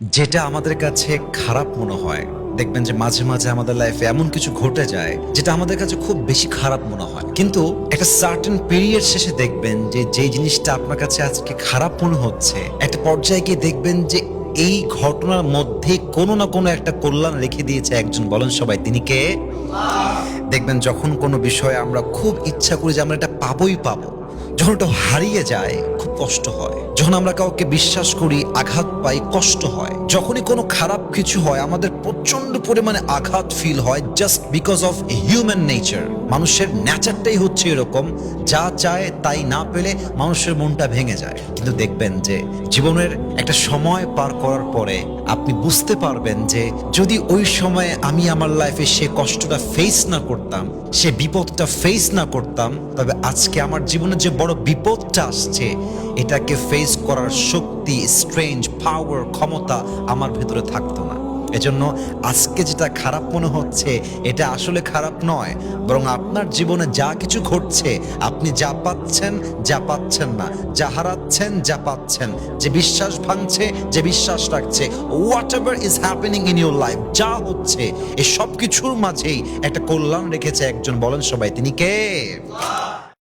যেটা আমাদের কাছে খারাপ মনে হয়। দেখবেন যে মাঝে মাঝে আমাদের লাইফে এমন কিছু ঘটে যায়, যেটা আমাদের কাছে খুব বেশি খারাপ মনে হয়। কিন্তু একটা সার্টেন পিরিয়ড শেষে দেখবেন যে যে জিনিসটা আপনার কাছে আজকে খারাপ মনে হচ্ছে, একটা পর্যায়ে গিয়ে দেখবেন যে এই ঘটনার মধ্যে কোনো না কোনো একটা কল্যাণ রেখে দিয়েছে একজন। বলেন সবাই, তিনি কে? দেখবেন যখন কোনো বিষয়ে আমরা খুব ইচ্ছা করি যে আমরা এটা পাবোই পাবো, যখন এটা হারিয়ে যায় কষ্ট হয়। যখন আমরা কাউকে বিশ্বাস করি, আঘাত পাই, কষ্ট হয়। যখনই কোনো খারাপ কিছু হয়, আমাদের প্রচণ্ড পরিমাণে আঘাত ফিল হয় just because of human nature মানুষের নেচারটাই হচ্ছে এরকম। যা চায় তাই না পেলে মানুষের মনটা ভেঙে যায়। কিন্তু দেখবেন যে জীবনের একটা সময় পার করার পরে আপনি বুঝতে পারবেন যে যদি ওই সময়ে আমি আমার লাইফে সে কষ্টটা ফেস না করতাম, সে বিপদটা ফেস না করতাম, তবে আজকে আমার জীবনে যে বড় বিপদটা আসছে, এটাকে ফেস করার শক্তি স্ট্রেঞ্জ পাওয়ার ক্ষমতা আমার ভেতরে থাকতো না। এজন্য আজকে যেটা খারাপ মনে হচ্ছে, এটা আসলে খারাপ নয়। বরং আপনার জীবনে যা কিছু ঘটছে, আপনি যা পাচ্ছেন যা পাচ্ছেন না। যা হারাচ্ছেন, যা পাচ্ছেন। যে বিশ্বাস ভাঙছে, যে বিশ্বাস রাখছে। Whatever is happening in your life যা হচ্ছে এই সব কিছুর মাঝেই একটা কল্যাণ রেখেছে একজন। বলেন সবাই, তিনি কে?